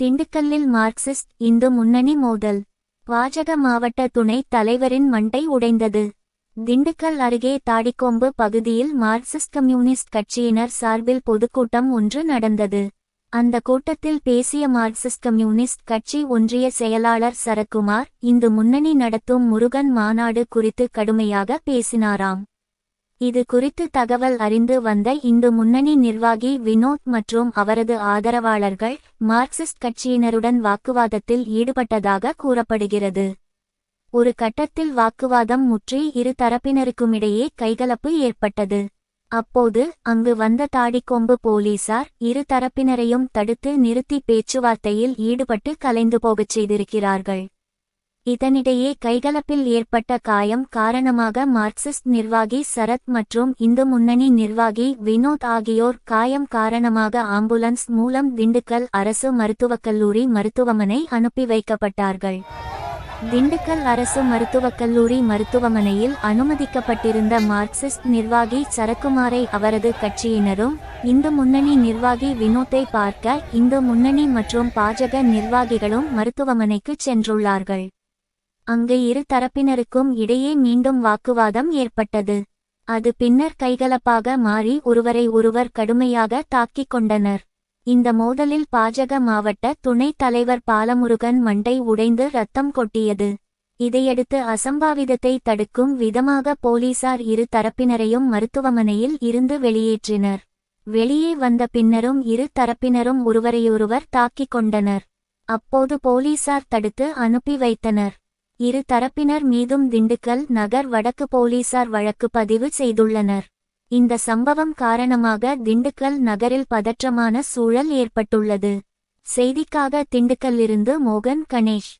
திண்டுக்கல்லில் மார்க்சிஸ்ட் இந்து முன்னணி மோதல். பாஜக மாவட்ட துணைத் தலைவரின் மண்டை உடைந்தது. திண்டுக்கல் அருகே தாடிக்கொம்பு பகுதியில் மார்க்சிஸ்ட் கம்யூனிஸ்ட் கட்சியினர் சார்பில் பொதுக்கூட்டம் ஒன்று நடந்தது. அந்த கூட்டத்தில் பேசிய மார்க்சிஸ்ட் கம்யூனிஸ்ட் கட்சி ஒன்றிய செயலாளர் சரத்குமார் இந்து முன்னணி நடத்தும் முருகன் மாநாடு குறித்து கடுமையாக பேசினாராம். இது குறித்து தகவல் அறிந்து வந்த இந்து முன்னணி நிர்வாகி வினோத் மற்றும் அவரது ஆதரவாளர்கள் மார்க்சிஸ்ட் கட்சியினருடன் வாக்குவாதத்தில் ஈடுபட்டதாக கூறப்படுகிறது. ஒரு கட்டத்தில் வாக்குவாதம் முற்றி இரு தரப்பினருக்குமிடையே கைகலப்பு ஏற்பட்டது. அப்போது அங்கு வந்த தாடிக்கொம்பு போலீசார் இரு தரப்பினரையும் தடுத்து நிறுத்தி பேச்சுவார்த்தையில் ஈடுபட்டு கலைந்து போகச் செய்திருக்கிறார்கள். இதனிடையே கைகலப்பில் ஏற்பட்ட காயம் காரணமாக மார்க்சிஸ்ட் நிர்வாகி சரத் மற்றும் இந்து முன்னணி நிர்வாகி வினோத் ஆகியோர் காயம் காரணமாக ஆம்புலன்ஸ் மூலம் திண்டுக்கல் அரசு மருத்துவக் கல்லூரி மருத்துவமனை அனுப்பி வைக்கப்பட்டார்கள். திண்டுக்கல் அரசு மருத்துவக் கல்லூரி மருத்துவமனையில் அனுமதிக்கப்பட்டிருந்த மார்க்சிஸ்ட் நிர்வாகி சரக்குமாரை அவரது கட்சியினரும் இந்து முன்னணி நிர்வாகி வினோத்தை பார்க்க இந்து முன்னணி மற்றும் பாஜக நிர்வாகிகளும் மருத்துவமனைக்கு சென்றுள்ளார்கள். அங்கு இரு தரப்பினருக்கும் இடையே மீண்டும் வாக்குவாதம் ஏற்பட்டது. அது பின்னர் கைகலப்பாக மாறி ஒருவரை ஒருவர் கடுமையாக தாக்கிக் கொண்டனர். இந்த மோதலில் பாஜக மாவட்ட துணைத் தலைவர் பாலமுருகன் மண்டை உடைந்து ரத்தம் கொட்டியது. இதையடுத்து அசம்பாவிதத்தை தடுக்கும் விதமாக போலீசார் இரு தரப்பினரையும் மருத்துவமனையில் இருந்து வெளியேற்றினர். வெளியே வந்த பின்னரும் இரு தரப்பினரும் ஒருவரையொருவர் தாக்கிக் கொண்டனர். அப்போது போலீசார் தடுத்து அனுப்பி வைத்தனர். இரு தரப்பினர் மீதும் திண்டுக்கல் நகர் வடக்கு போலீசார் வழக்கு பதிவு செய்துள்ளனர். இந்த சம்பவம் காரணமாக திண்டுக்கல் நகரில் பதற்றமான சூழல் ஏற்பட்டுள்ளது. செய்திக்காக திண்டுக்கல்லிருந்து மோகன் கணேஷ்.